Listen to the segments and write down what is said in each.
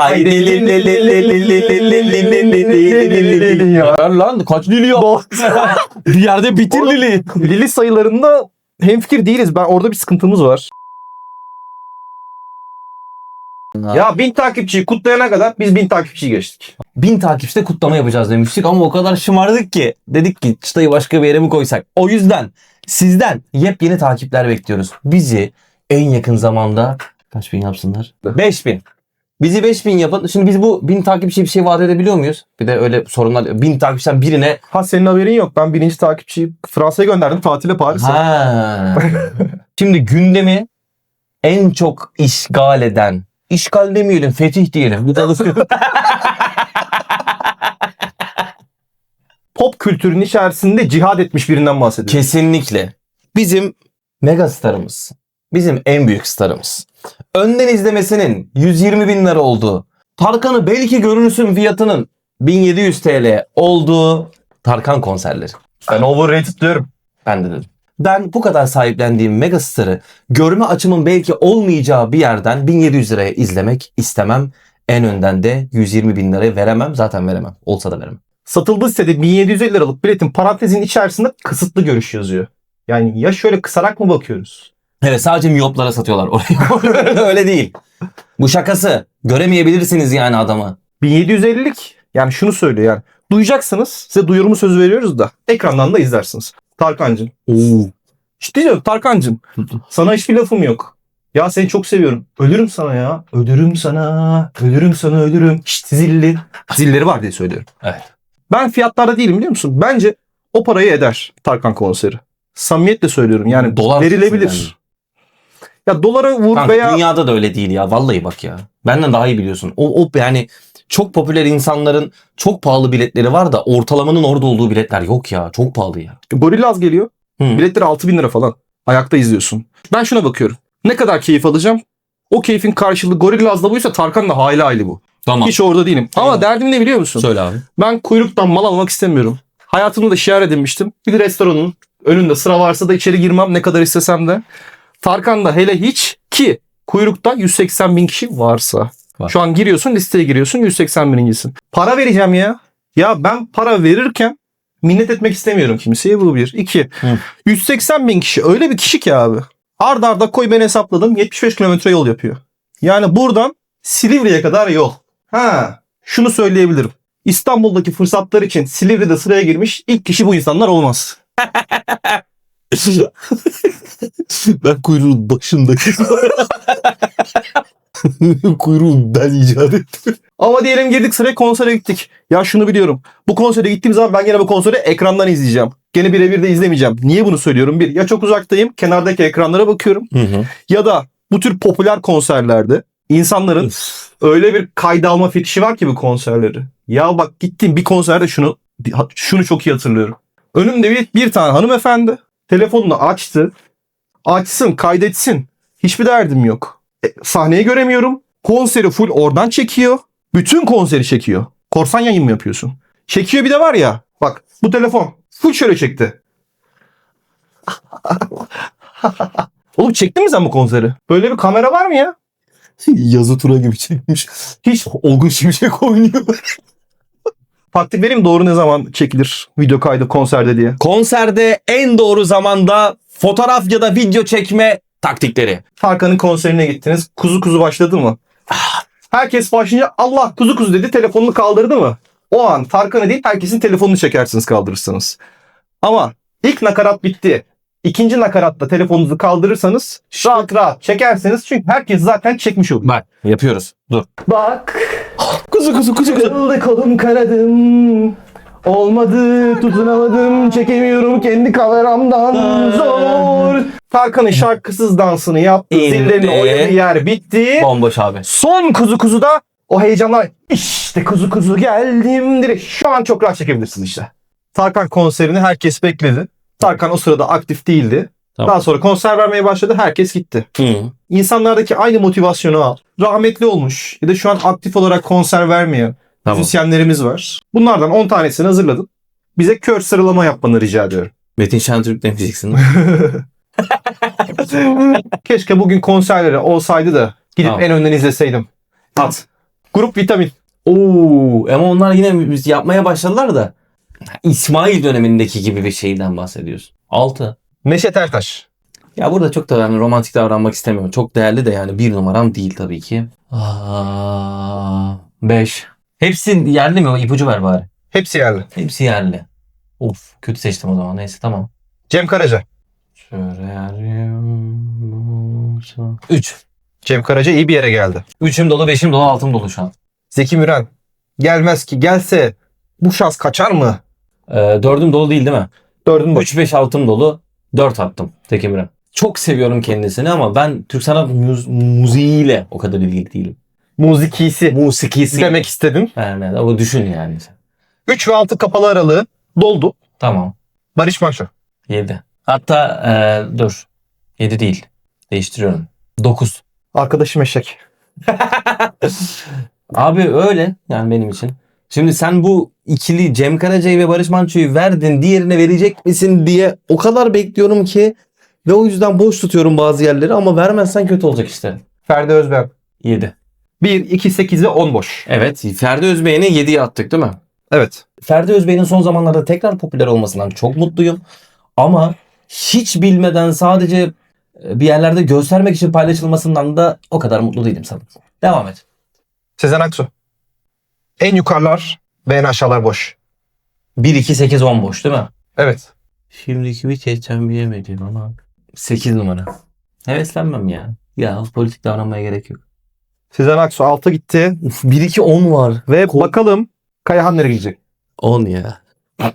Haydi Ver lan kaç lili ya? bir yerde bitir lili. Lili sayılarında hemfikir değiliz. Ben orada bir sıkıntımız var. Ya bin takipçiyi kutlayana kadar biz bin takipçiyi geçtik. Bin takipçide kutlama yapacağız demiştik ama o kadar şımardık ki dedik ki çıtayı başka bir yere mi koysak? O yüzden sizden yepyeni takipler bekliyoruz. Bizi en yakın zamanda kaç bin yapsınlar? 5000. Bizi 5000 yapın. Şimdi biz bu 1000 takipçiye bir şey vaat edebiliyor muyuz? Bir de öyle sorunlar. 1000 takipçiden birine Ha senin haberin yok. Ben birinci takipçiyi Fransa'ya gönderdim tatile Paris'e. Ha. Şimdi gündemi en çok işgal eden, işgal demeyelim, fetih diyelim. Bu da Pop kültürünün içerisinde cihad etmiş birinden bahsediyorum. Kesinlikle. Bizim mega starımız. Bizim en büyük starımız. Önden izlemesinin 120 bin lira olduğu, Tarkan'ı belki görünürsün fiyatının 1700 TL olduğu Tarkan konserleri. Ben overrated diyorum. Ben de dedim. Ben bu kadar sahiplendiğim megastarı görme açımın belki olmayacağı bir yerden 1700 liraya izlemek istemem. En önden de 120 bin liraya veremem. Zaten veremem. Olsa da veremem. Satıldığı sitede 1750 liralık biletin parantezin içerisinde kısıtlı görüş yazıyor. Yani ya şöyle kısarak mı bakıyoruz? Evet sadece miyoplara satıyorlar orayı. Öyle değil. Bu şakası. Göremeyebilirsiniz yani adamı. 1750'lik yani şunu söylüyor yani. Duyacaksınız. Size duyurumu sözü veriyoruz da ekrandan da izlersiniz. Tarkancığım. Ciddi diyorum Tarkancığım. Sana hiçbir lafım yok. Ya seni çok seviyorum. Ölürüm sana ya. Ölürüm sana. Ölürüm sana ölürüm. Şşt zilli. Zilleri var diye söylüyorum. Evet. Ben fiyatlarda değilim biliyor musun? Bence o parayı eder Tarkan konseri. Samimiyetle söylüyorum. Yani Dolar verilebilir. kesin Ya dolara vur Kanka, veya dünyada da öyle değil ya. Vallahi bak ya. Benden daha iyi biliyorsun. O, o yani çok popüler insanların çok pahalı biletleri var da ortalamanın orada olduğu biletler yok ya. Çok pahalı ya. Gorillaz geliyor. Hı. Biletleri 6000 lira falan. Ayakta izliyorsun. Ben şuna bakıyorum. Ne kadar keyif alacağım? O keyfin karşılığı Gorillaz'da buysa Tarkan'la hayli hayli bu. Tamam. Hiç orada değilim. Ama Eyvallah. derdim ne biliyor musun? Söyle abi. Ben kuyruktan mal almak istemiyorum. Hayatımda da şiar edinmiştim. Bir de restoranın önünde sıra varsa da içeri girmem ne kadar istesem de. Tarkan'da hele hiç ki kuyrukta 180 bin kişi varsa. Var. Şu an giriyorsun listeye giriyorsun 180 birincisin. Para vereceğim ya. Ya ben para verirken minnet etmek istemiyorum kimseye bu bir. İki. Hı. 180 bin kişi öyle bir kişi ki abi. Arda arda koy ben hesapladım 75 kilometre yol yapıyor. Yani buradan Silivri'ye kadar yol. Ha, şunu söyleyebilirim. İstanbul'daki fırsatlar için Silivri'de sıraya girmiş ilk kişi bu insanlar olmaz. ben kuyruğun başındaki. Kuyruğu ben icat ettim. Ama diyelim girdik sıraya konsere gittik. Ya şunu biliyorum. Bu konsere gittiğim zaman ben gene bu konseri ekrandan izleyeceğim. Gene birebir de izlemeyeceğim. Niye bunu söylüyorum? Bir, ya çok uzaktayım. Kenardaki ekranlara bakıyorum. Hı hı. Ya da bu tür popüler konserlerde insanların öyle bir kayda alma fetişi var ki bu konserleri. Ya bak gittim bir konserde şunu şunu çok iyi hatırlıyorum. Önümde bir, bir tane hanımefendi telefonunu açtı. Açsın, kaydetsin. Hiçbir derdim yok. E, sahneyi göremiyorum. Konseri full oradan çekiyor. Bütün konseri çekiyor. Korsan yayın mı yapıyorsun? Çekiyor bir de var ya. Bak bu telefon full şöyle çekti. Oğlum çektin mi sen bu konseri? Böyle bir kamera var mı ya? Yazı tura gibi çekmiş. Hiç Olgun Şimşek oynuyor. Taktik vereyim doğru ne zaman çekilir video kaydı konserde diye. Konserde en doğru zamanda fotoğraf ya da video çekme taktikleri. Tarkan'ın konserine gittiniz. Kuzu kuzu başladı mı? Herkes başlayınca Allah kuzu kuzu dedi telefonunu kaldırdı mı? O an Tarkan'ı değil herkesin telefonunu çekersiniz kaldırırsınız. Ama ilk nakarat bitti. İkinci nakaratta telefonunuzu kaldırırsanız rahat rahat çekerseniz çünkü herkes zaten çekmiş oluyor. Bak yapıyoruz. Dur. Bak Kuzu kuzu kuzu kuzu. kırıldı kolum kanadım. Olmadı tutunamadım çekemiyorum kendi kameramdan zor. Tarkan'ın şarkısız dansını yaptı. İndi. Zillerin oynadığı yer bitti. Bomboş abi. Son kuzu kuzuda o heyecanlar işte kuzu kuzu geldim direkt şu an çok rahat çekebilirsiniz işte. Tarkan konserini herkes bekledi. Tarkan o sırada aktif değildi. Tamam. Daha sonra konser vermeye başladı. Herkes gitti. Hı. İnsanlardaki aynı motivasyonu al. Rahmetli olmuş ya da şu an aktif olarak konser vermeyen Tamam. müzisyenlerimiz var. Bunlardan 10 tanesini hazırladım. Bize kör sıralama yapmanı rica ediyorum. Metin Şentürk demeyeceksin. Keşke bugün konserleri olsaydı da gidip Tamam. en önden izleseydim. At. Grup vitamin. Oo, ama onlar yine yapmaya başladılar da. İsmail dönemindeki gibi bir şeyden bahsediyorsun. 6. Neşet Ertaş. Ya burada çok da yani romantik davranmak istemiyorum. Çok değerli de yani bir numaram değil tabii ki. 5. Hepsi yerli mi? İpucu ver bari. Hepsi yerli. Hepsi yerli. Of kötü seçtim o zaman. Neyse tamam. Cem Karaca. 3. Cem Karaca iyi bir yere geldi. Üçüm dolu, beşim dolu, altım dolu şu an. Zeki Müren. Gelmez ki. Gelse bu şans kaçar mı? Ee, dördüm dolu değil değil mi? Dördün boş. 3 5 altım dolu. 4 attım tek Emre. Çok seviyorum kendisini ama ben Türk sanat müz- müziğiyle o kadar ilgili değilim. Muzikisi. Musikisi. Demek istedim. Yani ama düşün yani. 3 ve 6 kapalı aralığı doldu. Tamam. Barış Manço. 7. Hatta e, dur. 7 değil. Değiştiriyorum. 9. Arkadaşım eşek. Abi öyle yani benim için. Şimdi sen bu ikili Cem Karaca'yı ve Barış Manço'yu verdin diğerine verecek misin diye o kadar bekliyorum ki ve o yüzden boş tutuyorum bazı yerleri ama vermezsen kötü olacak işte. Ferdi Özben. 7. 1, 2, 8 ve 10 boş. Evet Ferdi Özbey'ine 7'ye attık değil mi? Evet. Ferdi Özbey'in son zamanlarda tekrar popüler olmasından çok mutluyum. Ama hiç bilmeden sadece e, bir yerlerde göstermek için paylaşılmasından da o kadar mutlu değilim sanırım. Devam et. Sezen Aksu. En yukarılar ve en aşağılar boş. 1, 2, 8, 10 boş değil mi? Evet. Şimdiki bir seçeceğim bilemedim ama. 8 numara. Heveslenmem ya. Ya politik davranmaya gerek yok. Sezen Aksu 6 gitti. Uf, 1, 2, 10 var. Ve Ko- bakalım Kayahan nereye gidecek? 10 ya.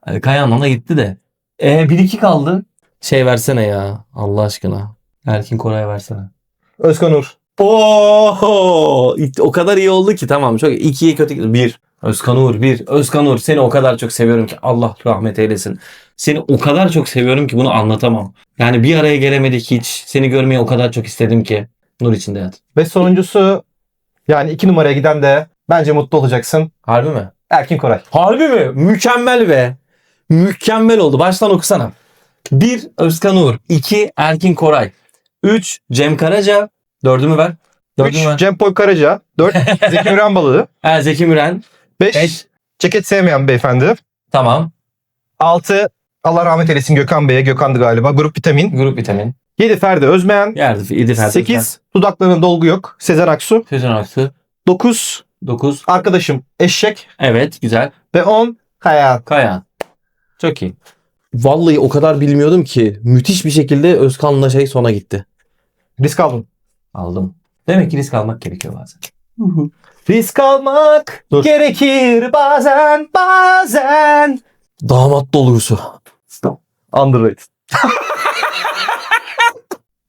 Hani Kayan ona gitti de. E 1 2 kaldı. Şey versene ya Allah aşkına. Erkin Koray'a versene. Özkan Uğur. Oo! O kadar iyi oldu ki tamam çok 2'ye kötü. 1. Özkan Uğur 1. Özkan Uğur seni o kadar çok seviyorum ki Allah rahmet eylesin. Seni o kadar çok seviyorum ki bunu anlatamam. Yani bir araya gelemedik hiç. Seni görmeyi o kadar çok istedim ki. Nur içinde yat. Ve sonuncusu yani 2 numaraya giden de bence mutlu olacaksın. Harbi mi? Erkin Koray. Harbi mi? Mükemmel be. Mükemmel oldu. Baştan okusana. 1. Özkan Uğur. 2. Erkin Koray. 3. Cem Karaca. Dördümü ver. 3 Dördümü ver. Cem Pol Karaca. 4 Zeki Müren Balığı. Ha, Zeki Müren. 5 5. ceket sevmeyen beyefendi. Tamam. 6 Allah rahmet eylesin Gökhan Bey'e. Gökhan'dı galiba. Grup vitamin. Grup vitamin. 7 Ferdi Özmeyen. Yerdi. İdi Ferdi. 8 dudaklarında dolgu yok. Sezen Aksu. Sezen Aksu. 9 9. arkadaşım eşek. Evet. Güzel. Ve 10 Kayahan. Kaya. Çok iyi. Vallahi o kadar bilmiyordum ki. Müthiş bir şekilde Özkan'la şey sona gitti. Risk aldın. Aldım. Demek ki risk almak gerekiyor bazen. Risk almak Dur. gerekir bazen bazen. Damat dolusu. Underrated.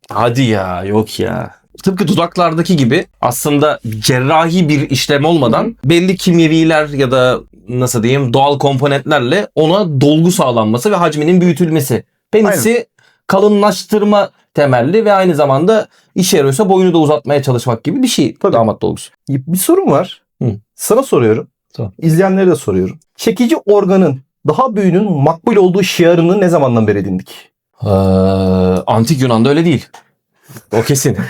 Hadi ya yok ya. Tıpkı dudaklardaki gibi aslında cerrahi bir işlem olmadan belli kimyeviler ya da nasıl diyeyim doğal komponentlerle ona dolgu sağlanması ve hacminin büyütülmesi. Penisi kalınlaştırma temelli ve aynı zamanda işe yarıyorsa boyunu da uzatmaya çalışmak gibi bir şey Tabii. damat dolgusu. Bir sorun var. Hı. Sana soruyorum. Sor. İzleyenlere de soruyorum. Çekici organın daha büyüğünün makbul olduğu şiarını ne zamandan beri edindik? Ee, antik Yunan'da öyle değil. O kesin.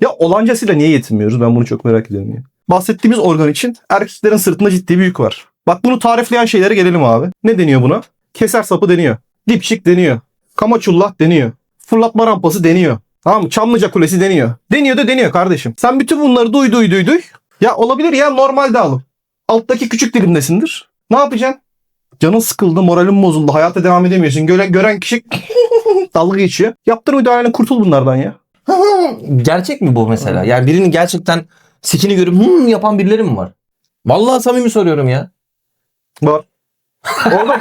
Ya olancasıyla niye yetinmiyoruz? Ben bunu çok merak ediyorum ya. Bahsettiğimiz organ için erkeklerin sırtında ciddi bir yük var. Bak bunu tarifleyen şeylere gelelim abi. Ne deniyor buna? Keser sapı deniyor. Dipçik deniyor. Kamaçullah deniyor. Fırlatma rampası deniyor. Tamam mı? Çamlıca kulesi deniyor. Deniyor da deniyor kardeşim. Sen bütün bunları duy duy duy duy. Ya olabilir ya normalde alın. Alttaki küçük dilimdesindir. Ne yapacaksın? Canın sıkıldı, moralin bozuldu, hayata devam edemiyorsun. Göre, gören kişi dalga geçiyor. Yaptır müdahaleyle kurtul bunlardan ya. Gerçek mi bu mesela? Yani birinin gerçekten sikini görüp hmm yapan birileri mi var? Vallahi samimi soruyorum ya. Var. Orada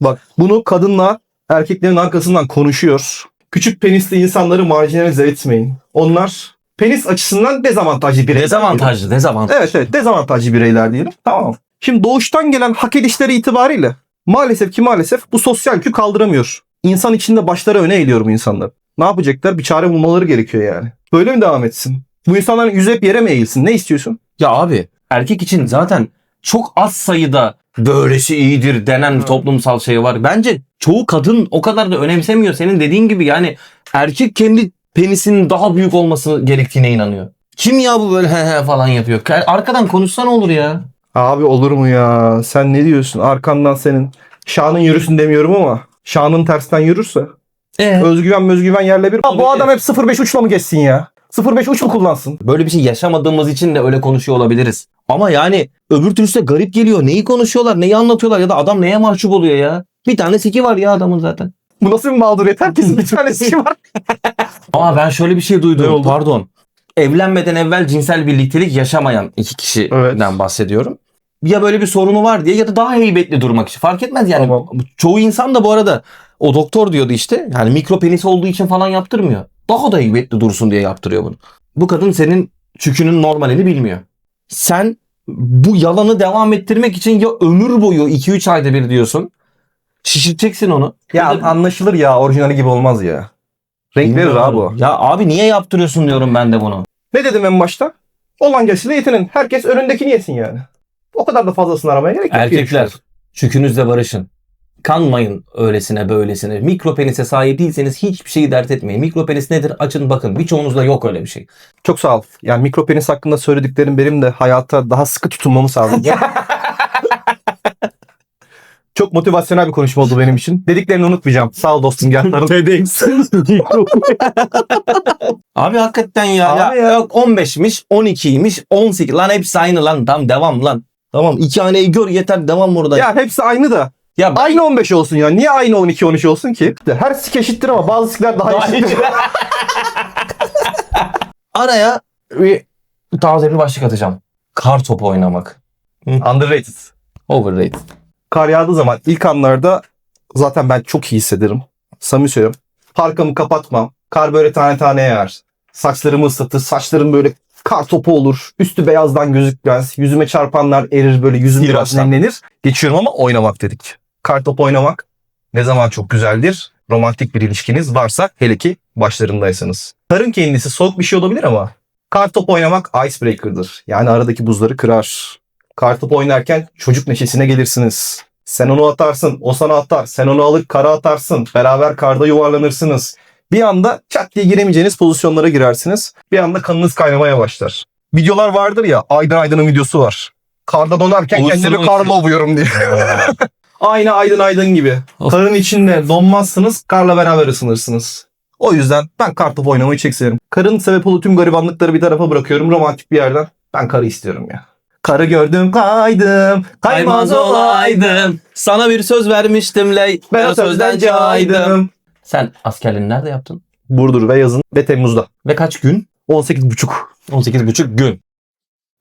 Bak bunu kadınlar erkeklerin arkasından konuşuyor. Küçük penisli insanları marjinalize etmeyin. Onlar penis açısından dezavantajlı bireyler. Dezavantajlı, dezavantajlı. Evet evet dezavantajlı bireyler diyelim. Tamam. Şimdi doğuştan gelen hak edişleri itibariyle maalesef ki maalesef bu sosyal yükü kaldıramıyor. İnsan içinde başları öne eğiliyor bu insanlar. Ne yapacaklar? Bir çare bulmaları gerekiyor yani. Böyle mi devam etsin? Bu insanların yüzü hep yere mi eğilsin? Ne istiyorsun? Ya abi erkek için zaten çok az sayıda böylesi iyidir denen bir toplumsal şey var. Bence çoğu kadın o kadar da önemsemiyor. Senin dediğin gibi yani erkek kendi penisinin daha büyük olması gerektiğine inanıyor. Kim ya bu böyle he he falan yapıyor? Arkadan konuşsan olur ya. Abi olur mu ya? Sen ne diyorsun? Arkandan senin şanın yürüsün demiyorum ama şanın tersten yürürse Ee, özgüven özgüven yerle bir. bu adam hep 0.5 uçla mı geçsin ya? 0.5 uç mu kullansın? böyle bir şey yaşamadığımız için de öyle konuşuyor olabiliriz. Ama yani öbür türlüsü de garip geliyor. Neyi konuşuyorlar, neyi anlatıyorlar ya da adam neye mahcup oluyor ya? Bir tane siki var ya adamın zaten. Bu nasıl bir mağduriyet? Herkesin bir tanesi var. Ama ben şöyle bir şey duydum. Pardon. Evlenmeden evvel cinsel birliktelik yaşamayan iki kişiden Evet. bahsediyorum. Ya böyle bir sorunu var diye ya da daha heybetli durmak için. Fark etmez yani. Tamam. Çoğu insan da bu arada o doktor diyordu işte. Yani mikro penis olduğu için falan yaptırmıyor. Daha da heybetli dursun diye yaptırıyor bunu. Bu kadın senin çükünün normalini bilmiyor. Sen bu yalanı devam ettirmek için ya ömür boyu 2-3 ayda bir diyorsun. Şişireceksin onu. Ya da- anlaşılır ya. Orijinali gibi olmaz ya. Renk verir abi o. Ya abi niye yaptırıyorsun diyorum ben de bunu. Ne dedim en başta? Olan gelsin yetinin. Herkes önündekini yesin yani. O kadar da fazlasını aramaya gerek yok. diye Erkekler düşünüyorum. çükünüzle barışın. Kanmayın öylesine böylesine. Mikro penise sahip değilseniz hiçbir şeyi dert etmeyin. Mikro penis nedir? Açın bakın. Birçoğunuzda yok öyle bir şey. Çok sağ ol. Yani mikropenis hakkında söylediklerim benim de hayata daha sıkı tutunmamı sağladı. Çok motivasyonel bir konuşma oldu benim için. Dediklerini unutmayacağım. Sağ ol dostum gel. TEDx. Abi hakikaten ya. Abi ya, ya. Yok 15'miş, 12'ymiş, 18. Lan hepsi aynı lan. Tamam devam lan. Tamam iki haneyi gör yeter devam burada. ya hepsi aynı da. Ya ben- Aynı 15 olsun ya. Niye aynı 12-13 olsun ki? Her sik eşittir ama bazı sikler daha, Daha eşittir. Araya bir taze bir başlık atacağım. Kar topu oynamak. Underrated. Overrated. Kar yağdığı zaman ilk anlarda zaten ben çok iyi hissederim. Samimi söylüyorum. Parkamı kapatmam. Kar böyle tane tane yağar. Saçlarımı ıslatır. Saçlarım böyle kar topu olur. Üstü beyazdan gözükmez. Yüzüme çarpanlar erir böyle yüzüm biraz nemlenir. Geçiyorum ama oynamak dedik. Kar topu oynamak ne zaman çok güzeldir? Romantik bir ilişkiniz varsa hele ki başlarındaysanız. Karın kendisi soğuk bir şey olabilir ama kar topu oynamak icebreaker'dır. Yani aradaki buzları kırar. Kartop oynarken çocuk neşesine gelirsiniz. Sen onu atarsın, o sana atar. Sen onu alır kara atarsın. Beraber karda yuvarlanırsınız. Bir anda çat diye giremeyeceğiniz pozisyonlara girersiniz. Bir anda kanınız kaynamaya başlar. Videolar vardır ya, Aydın Aydın'ın videosu var. Karda donarken kendimi karla ovuyorum diye. Aynı Aydın Aydın gibi. Of. Karın içinde donmazsınız, karla beraber ısınırsınız. O yüzden ben kartopu oynamayı çok severim. Karın sebep olduğu tüm garibanlıkları bir tarafa bırakıyorum romantik bir yerden. Ben karı istiyorum ya. Karı gördüm kaydım. Kaymaz olaydım. Sana bir söz vermiştim ley. Ben o sözden caydım. Sen askerliğini nerede yaptın? Burdur ve yazın ve Temmuz'da. Ve kaç gün? 18 buçuk. 18,5 gün.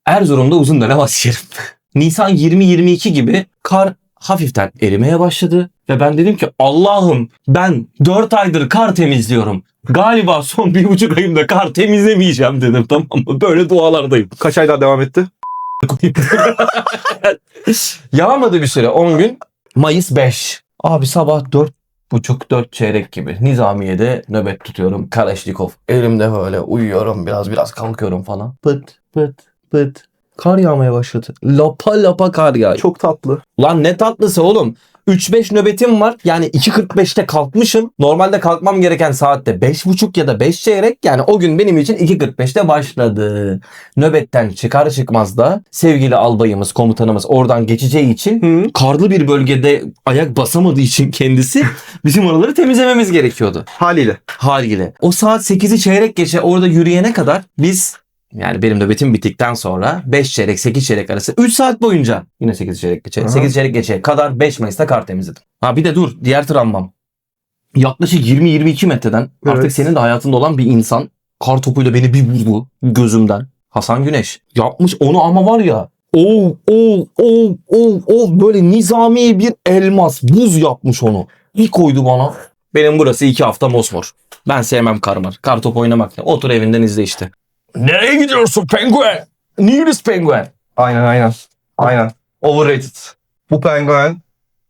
Erzurum'da uzun dönem askerim. Nisan 20-22 gibi kar hafiften erimeye başladı. Ve ben dedim ki Allah'ım ben 4 aydır kar temizliyorum. Galiba son bir buçuk ayımda kar temizlemeyeceğim dedim tamam mı? Böyle dualardayım. Kaç ay daha devam etti? Yağmadı bir süre 10 gün. Mayıs 5. Abi sabah 4 buçuk 4 çeyrek gibi Nizamiye'de nöbet tutuyorum. Kaleşnikov. Elimde böyle uyuyorum biraz biraz kalkıyorum falan. Pıt pıt pıt. Kar yağmaya başladı. Lapa lapa kar yağıyor. Çok tatlı. Lan ne tatlısı oğlum. 3-5 nöbetim var. Yani 2.45'te kalkmışım. Normalde kalkmam gereken saatte 5.30 ya da 5 çeyrek. Yani o gün benim için 2.45'te başladı. Nöbetten çıkar çıkmaz da sevgili albayımız, komutanımız oradan geçeceği için Hı. karlı bir bölgede ayak basamadığı için kendisi bizim oraları temizlememiz gerekiyordu. Haliyle. Haliyle. O saat 8'i çeyrek geçe orada yürüyene kadar biz yani benim nöbetim bittikten sonra 5 çeyrek 8 çeyrek arası 3 saat boyunca yine 8 çeyrek geçe Aha. 8 çeyrek geçe kadar 5 Mayıs'ta kar temizledim. Ha bir de dur diğer travmam. Yaklaşık 20-22 metreden artık Evet. senin de hayatında olan bir insan kar topuyla beni bir vurdu gözümden. Hasan Güneş. Yapmış onu ama var ya o o o o o böyle nizami bir elmas buz yapmış onu. Bir koydu bana. Benim burası iki hafta mosmor. Ben sevmem karmar. Kar top oynamak ne? Otur evinden izle işte. Nereye gidiyorsun penguen? Niris penguen. Aynen aynen. Aynen. Overrated. Bu penguen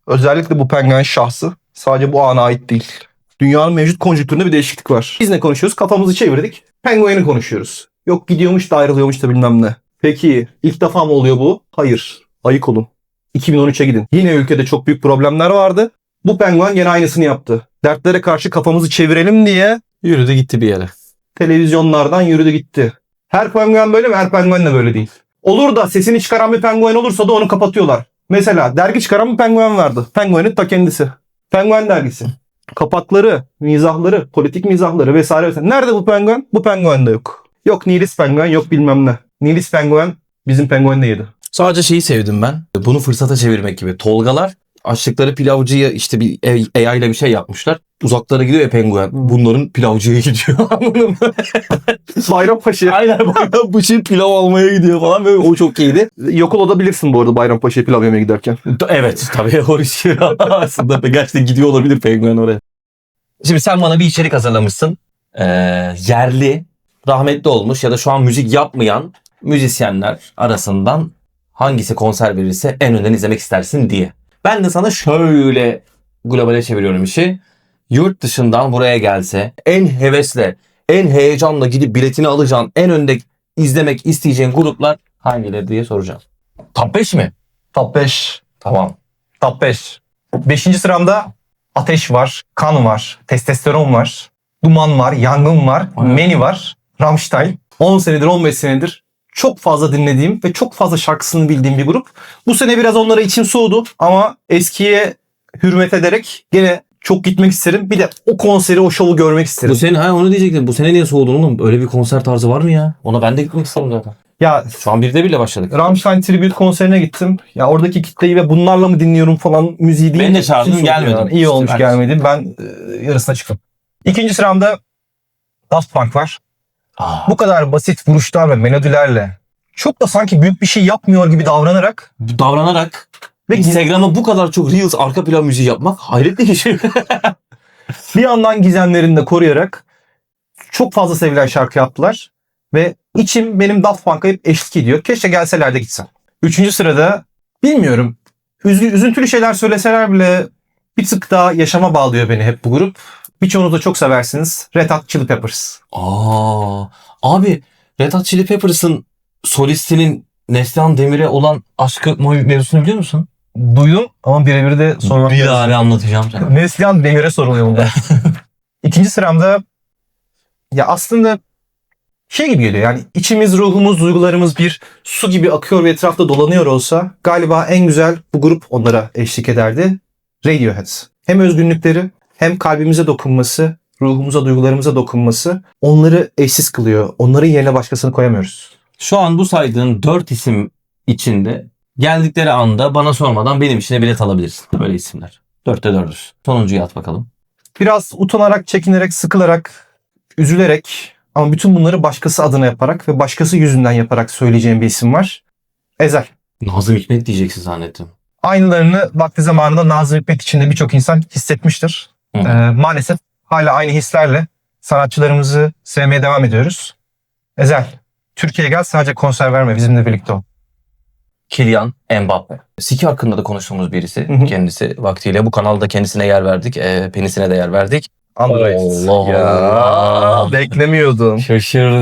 özellikle bu penguen şahsı sadece bu ana ait değil. Dünyanın mevcut konjüktüründe bir değişiklik var. Biz ne konuşuyoruz? Kafamızı çevirdik. Penguen'i konuşuyoruz. Yok gidiyormuş da ayrılıyormuş da bilmem ne. Peki ilk defa mı oluyor bu? Hayır. Ayık olun. 2013'e gidin. Yine ülkede çok büyük problemler vardı. Bu penguen gene aynısını yaptı. Dertlere karşı kafamızı çevirelim diye Yürüdü gitti bir yere. Televizyonlardan yürüdü gitti. Her penguen böyle mi? Her penguen de böyle değil. Olur da sesini çıkaran bir penguen olursa da onu kapatıyorlar. Mesela dergi çıkaran bir penguen vardı. Penguenin ta kendisi. Penguen dergisi. Kapakları, mizahları, politik mizahları vesaire vesaire. Nerede bu penguen? Bu penguen de yok. Yok Nilis penguen, yok bilmem ne. Nilis penguen bizim penguen de. Sadece şeyi sevdim ben. Bunu fırsata çevirmek gibi. Tolgalar açtıkları pilavcıya işte bir AI ile bir şey yapmışlar. Uzaklara gidiyor ya penguen. Bunların pilavcıya gidiyor. Bayrampaşa. Aynen bu şey pilav almaya gidiyor falan. Böyle, o çok iyiydi. Yok olabilirsin bu arada Bayrampaşa'ya pilav yemeye giderken. Evet tabii o riski aslında da gerçekten gidiyor olabilir penguen oraya. Şimdi sen bana bir içerik hazırlamışsın. Ee, yerli, rahmetli olmuş ya da şu an müzik yapmayan müzisyenler arasından hangisi konser verirse en önden izlemek istersin diye. Ben de sana şöyle globale çeviriyorum işi. Yurt dışından buraya gelse en hevesle, en heyecanla gidip biletini alacağın, en önde izlemek isteyeceğin gruplar hangileri diye soracağım. Top 5 mi? Top 5. Tamam. Top 5. 5. sıramda Ateş var, Kan var, Testosteron var, Duman var, Yangın var, Aynen. Meni var, Rammstein. 10 senedir 15 senedir çok fazla dinlediğim ve çok fazla şarkısını bildiğim bir grup. Bu sene biraz onlara içim soğudu ama eskiye hürmet ederek gene çok gitmek isterim. Bir de o konseri, o şovu görmek isterim. Bu sene ha onu diyecektim. Bu sene niye soğudun oğlum? Öyle bir konser tarzı var mı ya? Ona ben de gitmek isterim zaten. Ya Şu an birde bile başladık. Rammstein Tribute konserine gittim. Ya oradaki kitleyi ve bunlarla mı dinliyorum falan müziği değil. Beni de çağırdın, yani. İyi İşte olmuş ben- gelmedim. Ben Ee, yarısına çıktım. İkinci sıramda Daft Punk var. Aa, Bu kadar basit vuruşlar ve melodilerle çok da sanki büyük bir şey yapmıyor gibi davranarak davranarak ve Instagram'a bu kadar çok Reels arka plan müziği yapmak hayret bir şey. bir yandan gizemlerini de koruyarak çok fazla sevilen şarkı yaptılar. Ve içim benim Daft Punk'a hep eşlik ediyor. Keşke gelseler de gitsem. Üçüncü sırada bilmiyorum. Üzgü, üzüntülü şeyler söyleseler bile bir tık daha yaşama bağlıyor beni hep bu grup. Birçoğunuz da çok seversiniz. Red Hot Chili Peppers. Aa, abi Red Hot Chili Peppers'ın solistinin Neslihan Demir'e olan aşkı mevzusunu biliyor musun? duydum ama birebir de sormak Bir lazım. ara anlatacağım sana. Neslihan Demir'e soruluyor bunlar. İkinci sıramda Ya aslında şey gibi geliyor yani içimiz, ruhumuz, duygularımız bir su gibi akıyor ve etrafta dolanıyor olsa galiba en güzel bu grup onlara eşlik ederdi. Radiohead. Hem özgünlükleri hem kalbimize dokunması, ruhumuza, duygularımıza dokunması onları eşsiz kılıyor. Onların yerine başkasını koyamıyoruz. Şu an bu saydığın dört isim içinde geldikleri anda bana sormadan benim içine bilet alabilirsin. Böyle isimler. Dörtte dördüz. Sonuncuyu at bakalım. Biraz utanarak, çekinerek, sıkılarak, üzülerek ama bütün bunları başkası adına yaparak ve başkası yüzünden yaparak söyleyeceğim bir isim var. Ezel. Nazım Hikmet diyeceksin zannettim. aynılarını vakti zamanında Nazım Hikmet içinde birçok insan hissetmiştir. Hı. Ee, maalesef hala aynı hislerle sanatçılarımızı sevmeye devam ediyoruz. Ezel, Türkiye'ye gel sadece konser verme bizimle birlikte ol. Kylian Mbappe. Siki hakkında da konuştuğumuz birisi Hı hı. kendisi vaktiyle. Bu kanalda kendisine yer verdik. E, penisine de yer verdik. Android. Allah ya, Allah. beklemiyordum. Şaşırdım.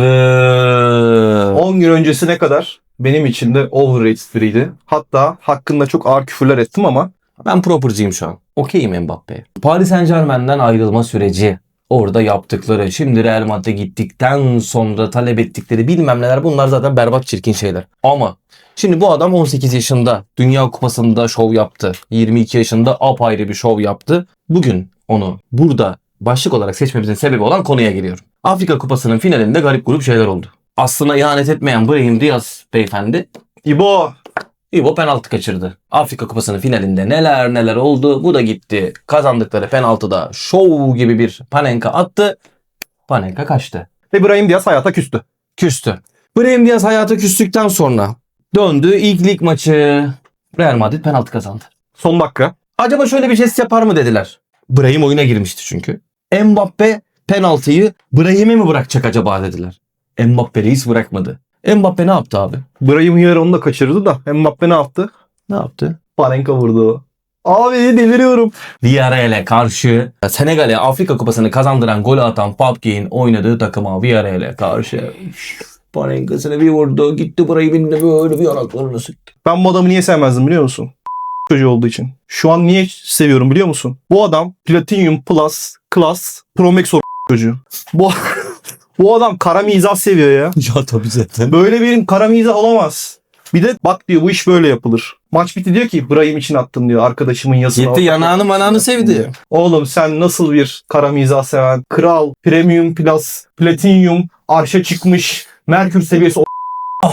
10 gün öncesine kadar benim için de overrated biriydi. Hatta hakkında çok ağır küfürler ettim ama Ben propercıyım şu an. Okeyim Mbappe. Paris Saint Germain'den ayrılma süreci. Orada yaptıkları, şimdi Real Madrid'e gittikten sonra talep ettikleri bilmem neler bunlar zaten berbat çirkin şeyler. Ama şimdi bu adam 18 yaşında Dünya Kupası'nda şov yaptı. 22 yaşında apayrı bir şov yaptı. Bugün onu burada başlık olarak seçmemizin sebebi olan konuya geliyorum. Afrika Kupası'nın finalinde garip grup şeyler oldu. Aslına ihanet etmeyen Brahim Diaz beyefendi İbo İbo penaltı kaçırdı. Afrika Kupası'nın finalinde neler neler oldu. Bu da gitti. Kazandıkları penaltıda şov gibi bir panenka attı. Panenka kaçtı. ve Brahim Diaz hayata küstü. Küstü. Brahim Diaz hayata küstükten sonra döndü. İlk lig maçı Real Madrid penaltı kazandı. Son dakika. Acaba şöyle bir jest yapar mı dediler. Brahim oyuna girmişti çünkü. Mbappe penaltıyı Brahim'e mi bırakacak acaba dediler. Mbappe reis bırakmadı. Mbappe ne yaptı abi? Brahim Hıyar onu da kaçırdı da Mbappe ne yaptı? Ne yaptı? Panenka vurdu. Abi deliriyorum. Villarreal'e karşı Senegal'e Afrika Kupası'nı kazandıran golü atan Papke'nin oynadığı takıma Villarreal'e karşı Panenkasını bir vurdu. Gitti burayı bindi böyle bir yanaklarını sıktı. Ben bu adamı niye sevmezdim biliyor musun? Çocuğu olduğu için. Şu an niye seviyorum biliyor musun? Bu adam Platinum Plus Class Pro Max çocuğu. Bu Bu adam kara mizah seviyor ya. Ya tabii zaten. Böyle bir kara mizah olamaz. Bir de bak diyor bu iş böyle yapılır. Maç bitti diyor ki Brahim için attım diyor arkadaşımın yazısına. Gitti yanağını manağını sevdi. Oğlum sen nasıl bir kara mizah seven, kral, premium plus, platinum, arşa çıkmış, merkür seviyesi o-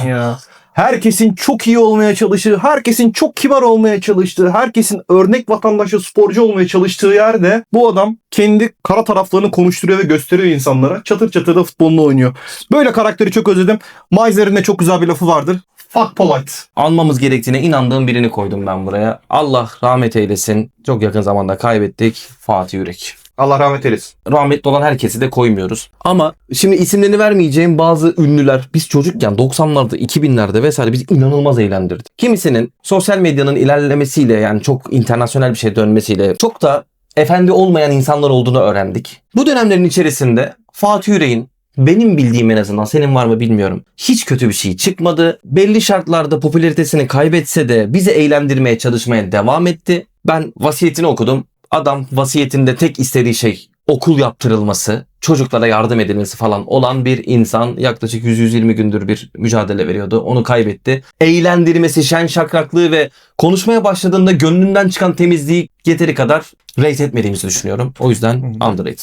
ya. Herkesin çok iyi olmaya çalıştığı, herkesin çok kibar olmaya çalıştığı, herkesin örnek vatandaşı, sporcu olmaya çalıştığı yerde bu adam kendi kara taraflarını konuşturuyor ve gösteriyor insanlara. Çatır çatır da futbolunu oynuyor. Böyle karakteri çok özledim. Meisner'in de çok güzel bir lafı vardır. Fuck polite. Almamız gerektiğine inandığım birini koydum ben buraya. Allah rahmet eylesin. Çok yakın zamanda kaybettik. Fatih Yürek. Allah rahmet eylesin. rahmetli olan herkesi de koymuyoruz. Ama şimdi isimlerini vermeyeceğim bazı ünlüler biz çocukken 90'larda 2000'lerde vesaire bizi inanılmaz eğlendirdi. Kimisinin sosyal medyanın ilerlemesiyle yani çok internasyonel bir şey dönmesiyle çok da efendi olmayan insanlar olduğunu öğrendik. Bu dönemlerin içerisinde Fatih Yüreğin benim bildiğim en azından senin var mı bilmiyorum. Hiç kötü bir şey çıkmadı. Belli şartlarda popülaritesini kaybetse de bizi eğlendirmeye çalışmaya devam etti. Ben vasiyetini okudum. Adam vasiyetinde tek istediği şey okul yaptırılması, çocuklara yardım edilmesi falan olan bir insan yaklaşık 100-120 gündür bir mücadele veriyordu. Onu kaybetti. Eğlendirmesi, şen şakraklığı ve konuşmaya başladığında gönlünden çıkan temizliği yeteri kadar rate etmediğimizi düşünüyorum. O yüzden underrated.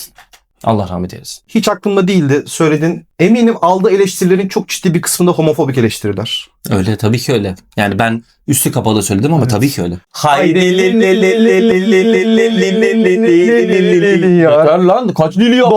Allah rahmet eylesin. Hiç aklımda değildi söyledin. Eminim aldığı eleştirilerin çok ciddi bir kısmında homofobik eleştiriler. Öyle tabii ki öyle. Yani ben üstü kapalı söyledim ama Evet. tabii ki öyle. Haydi Yeter lan kaç lili ya?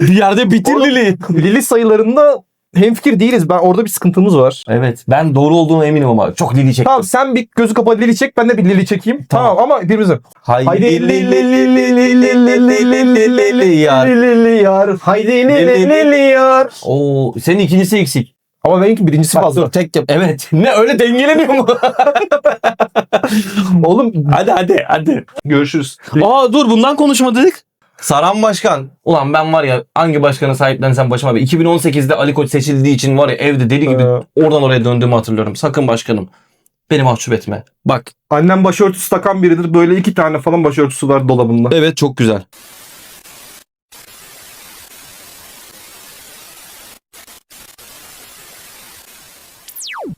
bir yerde bitir lili. Lili sayılarında hemfikir değiliz. Ben orada bir sıkıntımız var. Evet ben doğru olduğuna eminim ama çok lili çektim. Tamam sen bir gözü kapalı Lili çek ben de bir Lili çekeyim. Tamam, ama birbirimize. Haydi Haydi lili Lili lili lili lili lili lili yar. Lili yar. Haydi Lili Lili yar. Oo senin ikincisi eksik. Ama benimki birincisi Bak, fazla. dur, tek yap. Evet. Ne öyle dengeleniyor mu? Oğlum hadi hadi hadi. görüşürüz. Aa dur bundan konuşmadık. Saran Başkan. Ulan ben var ya hangi başkanı sahiplensem başıma bir 2018'de Ali Koç seçildiği için var ya evde deli gibi Ee. oradan oraya döndüğümü hatırlıyorum. Sakın başkanım. Beni mahcup etme. Bak. Annem başörtüsü takan biridir. Böyle iki tane falan başörtüsü var dolabında. Evet çok güzel.